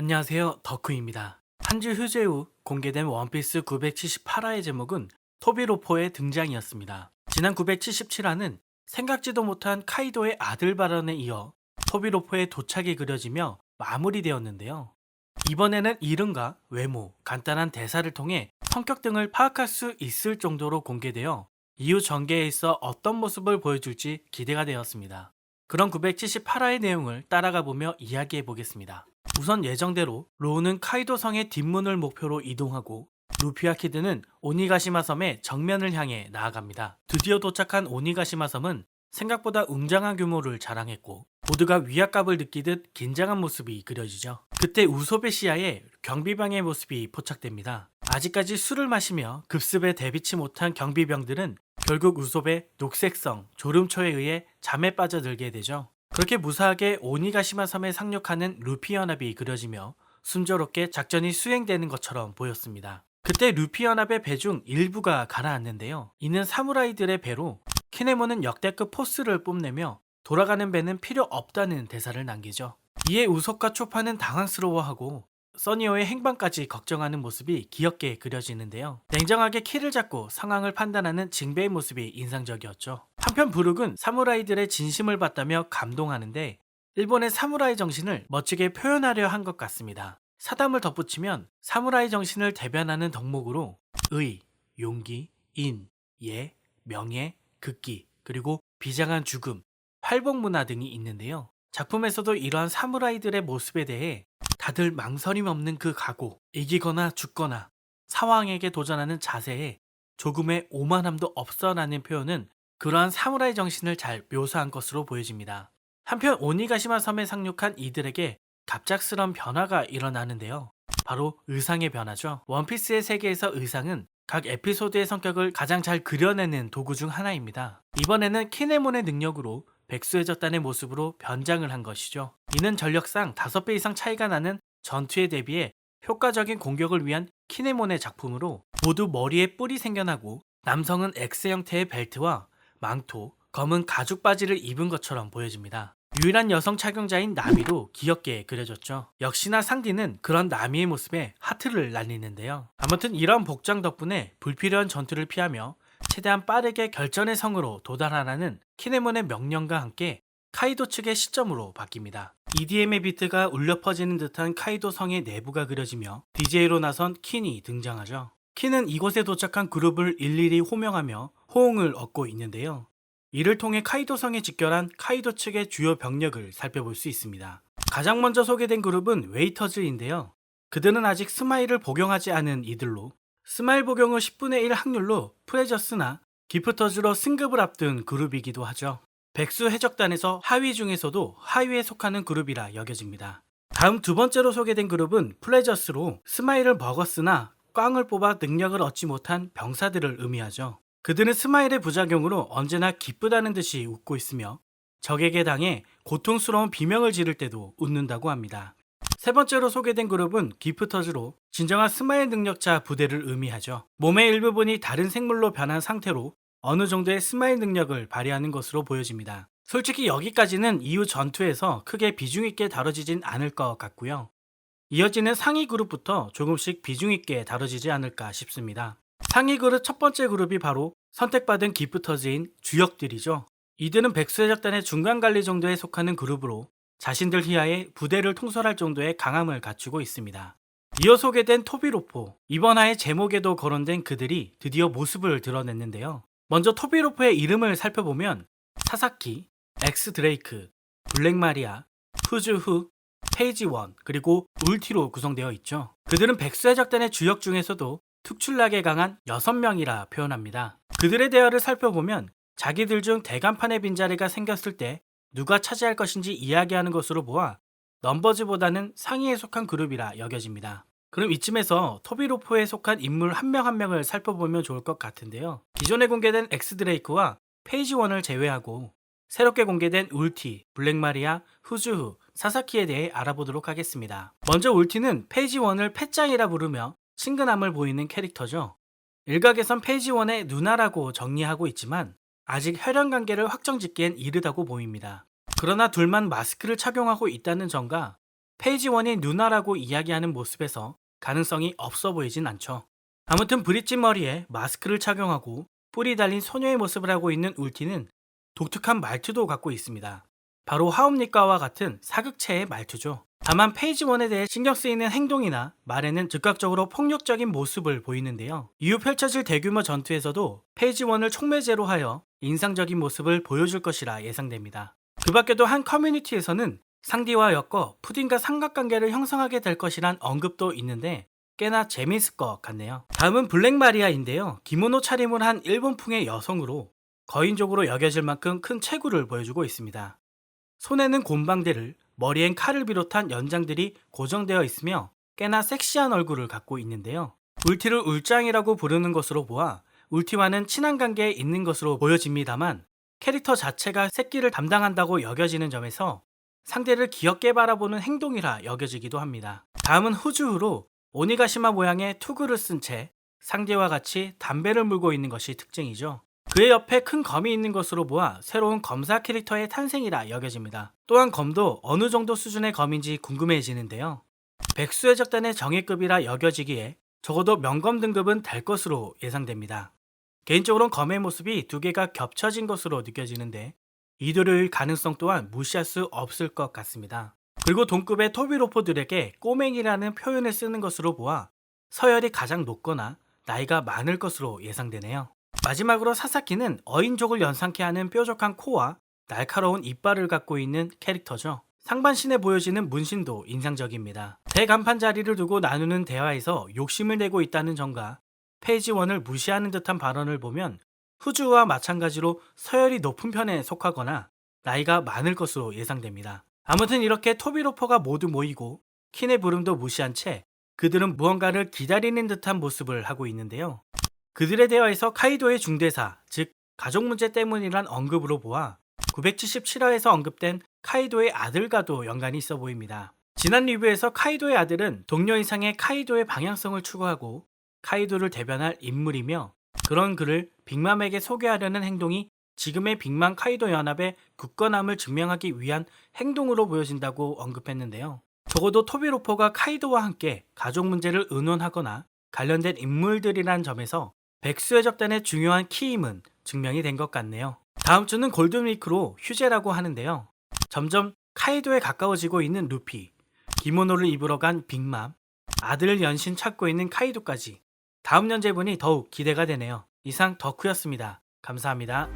안녕하세요. 덕후입니다. 한 주 휴재 후 공개된 원피스 978화의 제목은 토비로포의 등장이었습니다. 지난 977화는 생각지도 못한 카이도의 아들 발언에 이어 토비로포의 도착이 그려지며 마무리되었는데요. 이번에는 이름과 외모, 간단한 대사를 통해 성격 등을 파악할 수 있을 정도로 공개되어 이후 전개에 있어 어떤 모습을 보여줄지 기대가 되었습니다. 그런 978화의 내용을 따라가 보며 이야기해 보겠습니다. 우선 예정대로 로우는 카이도 성의 뒷문을 목표로 이동하고 루피와 키드는 오니가시마 섬의 정면을 향해 나아갑니다. 드디어 도착한 오니가시마 섬은 생각보다 웅장한 규모를 자랑했고 모두가 위압감을 느끼듯 긴장한 모습이 그려지죠. 그때 우소베 시야에 경비병의 모습이 포착됩니다. 아직까지 술을 마시며 급습에 대비치 못한 경비병들은 결국 우소베 녹색성 졸음초에 의해 잠에 빠져들게 되죠. 그렇게 무사하게 오니가 시마 섬에 상륙하는 루피 연합이 그려지며 순조롭게 작전이 수행되는 것처럼 보였습니다. 그때 루피 연합의 배 중 일부가 가라앉는데요. 이는 사무라이들의 배로 키네모는 역대급 포스를 뽐내며 돌아가는 배는 필요 없다는 대사를 남기죠. 이에 우석과 초파는 당황스러워하고 써니오의 행방까지 걱정하는 모습이 귀엽게 그려지는데요. 냉정하게 키를 잡고 상황을 판단하는 징베의 모습이 인상적이었죠. 한편 부룩은 사무라이들의 진심을 봤다며 감동하는데 일본의 사무라이 정신을 멋지게 표현하려 한 것 같습니다. 사담을 덧붙이면 사무라이 정신을 대변하는 덕목으로 의, 용기, 인, 예, 명예, 극기, 그리고 비장한 죽음, 활복 문화 등이 있는데요. 작품에서도 이러한 사무라이들의 모습에 대해 다들 망설임 없는 그 각오, 이기거나 죽거나 사왕에게 도전하는 자세에 조금의 오만함도 없어라는 표현은 그러한 사무라이 정신을 잘 묘사한 것으로 보여집니다. 한편 오니가시마 섬에 상륙한 이들에게 갑작스런 변화가 일어나는데요. 바로 의상의 변화죠. 원피스의 세계에서 의상은 각 에피소드의 성격을 가장 잘 그려내는 도구 중 하나입니다. 이번에는 키네몬의 능력으로 젖단의 모습으로 변장을 한 것이죠. 이는 전력상 5배 이상 차이가 나는 전투에 대비해 효과적인 공격을 위한 키네몬의 작품으로 모두 머리에 뿔이 생겨나고 남성은 X 형태의 벨트와 망토, 검은 가죽 바지를 입은 것처럼 보여집니다. 유일한 여성 착용자인 나미로 귀엽게 그려졌죠. 역시나 상디는 그런 나미의 모습에 하트를 날리는데요. 아무튼 이런 복장 덕분에 불필요한 전투를 피하며 최대한 빠르게 결전의 성으로 도달하라는 키네몬의 명령과 함께 카이도 측의 시점으로 바뀝니다. EDM의 비트가 울려 퍼지는 듯한 카이도 성의 내부가 그려지며 DJ로 나선 킨이 등장하죠. 킨은 이곳에 도착한 그룹을 일일이 호명하며 호응을 얻고 있는데요. 이를 통해 카이도 성에 직결한 카이도 측의 주요 병력을 살펴볼 수 있습니다. 가장 먼저 소개된 그룹은 웨이터즈인데요. 그들은 아직 스마일을 복용하지 않은 이들로 스마일 복용 후 10분의 1 확률로 프레저스나 기프터즈로 승급을 앞둔 그룹이기도 하죠. 백수 해적단에서 하위 중에서도 하위에 속하는 그룹이라 여겨집니다. 다음 두 번째로 소개된 그룹은 플레저스로 스마일을 먹었으나 꽝을 뽑아 능력을 얻지 못한 병사들을 의미하죠. 그들은 스마일의 부작용으로 언제나 기쁘다는 듯이 웃고 있으며 적에게 당해 고통스러운 비명을 지를 때도 웃는다고 합니다. 세 번째로 소개된 그룹은 기프터즈로 진정한 스마일 능력자 부대를 의미하죠. 몸의 일부분이 다른 생물로 변한 상태로 어느 정도의 스마일 능력을 발휘하는 것으로 보여집니다. 솔직히 여기까지는 이후 전투에서 크게 비중 있게 다뤄지진 않을 것 같고요. 이어지는 상위 그룹부터 조금씩 비중 있게 다뤄지지 않을까 싶습니다. 상위 그룹 첫 번째 그룹이 바로 선택받은 기프터즈인 주역들이죠. 이들은 백수해적단의 중간 관리 정도에 속하는 그룹으로 자신들 희하에 부대를 통솔할 정도의 강함을 갖추고 있습니다. 이어 소개된 토비로포, 이번 화의 제목에도 거론된 그들이 드디어 모습을 드러냈는데요. 먼저 토비로포의 이름을 살펴보면 사사키, 엑스 드레이크, 블랙 마리아, 푸즈후, 페이지 원, 그리고 울티로 구성되어 있죠. 그들은 백수해적단의 주역 중에서도 특출나게 강한 6명이라 표현합니다. 그들의 대화를 살펴보면 자기들 중 대간판의 빈자리가 생겼을 때 누가 차지할 것인지 이야기하는 것으로 보아 넘버즈보다는 상위에 속한 그룹이라 여겨집니다. 그럼 이쯤에서 토비로포에 속한 인물 한 명 한 명을 살펴보면 좋을 것 같은데요. 기존에 공개된 엑스드레이크와 페이지 원을 제외하고 새롭게 공개된 울티, 블랙마리아, 후즈후, 사사키에 대해 알아보도록 하겠습니다. 먼저 울티는 페이지 원을 패짱이라 부르며 친근함을 보이는 캐릭터죠. 일각에선 페이지 원의 누나라고 정리하고 있지만 아직 혈연 관계를 확정짓기엔 이르다고 보입니다. 그러나 둘만 마스크를 착용하고 있다는 점과 페이지 원이 누나라고 이야기하는 모습에서 가능성이 없어 보이진 않죠. 아무튼 브릿지 머리에 마스크를 착용하고 뿔이 달린 소녀의 모습을 하고 있는 울티는 독특한 말투도 갖고 있습니다. 바로 하옵니까와 같은 사극체의 말투죠. 다만 페이지 원에 대해 신경 쓰이는 행동이나 말에는 즉각적으로 폭력적인 모습을 보이는데요. 이후 펼쳐질 대규모 전투에서도 페이지 원을 촉매제로 하여 인상적인 모습을 보여줄 것이라 예상됩니다. 그 밖에도 한 커뮤니티에서는 상디와 엮어 푸딩과 삼각관계를 형성하게 될 것이란 언급도 있는데 꽤나 재미있을 것 같네요. 다음은 블랙 마리아인데요. 기모노 차림을 한 일본풍의 여성으로 거인적으로 여겨질 만큼 큰 체구를 보여주고 있습니다. 손에는 곰방대를, 머리엔 칼을 비롯한 연장들이 고정되어 있으며 꽤나 섹시한 얼굴을 갖고 있는데요. 울티를 울짱이라고 부르는 것으로 보아 울티와는 친한 관계에 있는 것으로 보여집니다만 캐릭터 자체가 새끼를 담당한다고 여겨지는 점에서 상대를 귀엽게 바라보는 행동이라 여겨지기도 합니다. 다음은 후주후로 오니가시마 모양의 투구를 쓴 채 상대와 같이 담배를 물고 있는 것이 특징이죠. 그의 옆에 큰 검이 있는 것으로 보아 새로운 검사 캐릭터의 탄생이라 여겨집니다. 또한 검도 어느 정도 수준의 검인지 궁금해지는데요. 백수의 적단의 정예급이라 여겨지기에 적어도 명검 등급은 될 것으로 예상됩니다. 개인적으로는 검의 모습이 두 개가 겹쳐진 것으로 느껴지는데 이들의 가능성 또한 무시할 수 없을 것 같습니다. 그리고 동급의 토비로포들에게 꼬맹이라는 표현을 쓰는 것으로 보아 서열이 가장 높거나 나이가 많을 것으로 예상되네요. 마지막으로 사사키는 어인족을 연상케 하는 뾰족한 코와 날카로운 이빨을 갖고 있는 캐릭터죠. 상반신에 보여지는 문신도 인상적입니다. 대간판 자리를 두고 나누는 대화에서 욕심을 내고 있다는 점과 페이지 원을 무시하는 듯한 발언을 보면 후주와 마찬가지로 서열이 높은 편에 속하거나 나이가 많을 것으로 예상됩니다. 아무튼 이렇게 토비로퍼가 모두 모이고 킨의 부름도 무시한 채 그들은 무언가를 기다리는 듯한 모습을 하고 있는데요. 그들의 대화에서 카이도의 중대사, 즉 가족 문제 때문이란 언급으로 보아 977화에서 언급된 카이도의 아들과도 연관이 있어 보입니다. 지난 리뷰에서 카이도의 아들은 동료 이상의 카이도의 방향성을 추구하고 카이도를 대변할 인물이며 그런 그를 빅맘에게 소개하려는 행동이 지금의 빅맘 카이도 연합의 굳건함을 증명하기 위한 행동으로 보여진다고 언급했는데요. 적어도 토비로포가 카이도와 함께 가족 문제를 의논하거나 관련된 인물들이란 점에서 백수의 적단의 중요한 키임은 증명이 된 것 같네요. 다음 주는 골든위크로 휴재라고 하는데요. 점점 카이도에 가까워지고 있는 루피, 기모노를 입으러 간 빅맘, 아들 연신 찾고 있는 카이도까지 다음 연재분이 더욱 기대가 되네요. 이상 덕후였습니다. 감사합니다.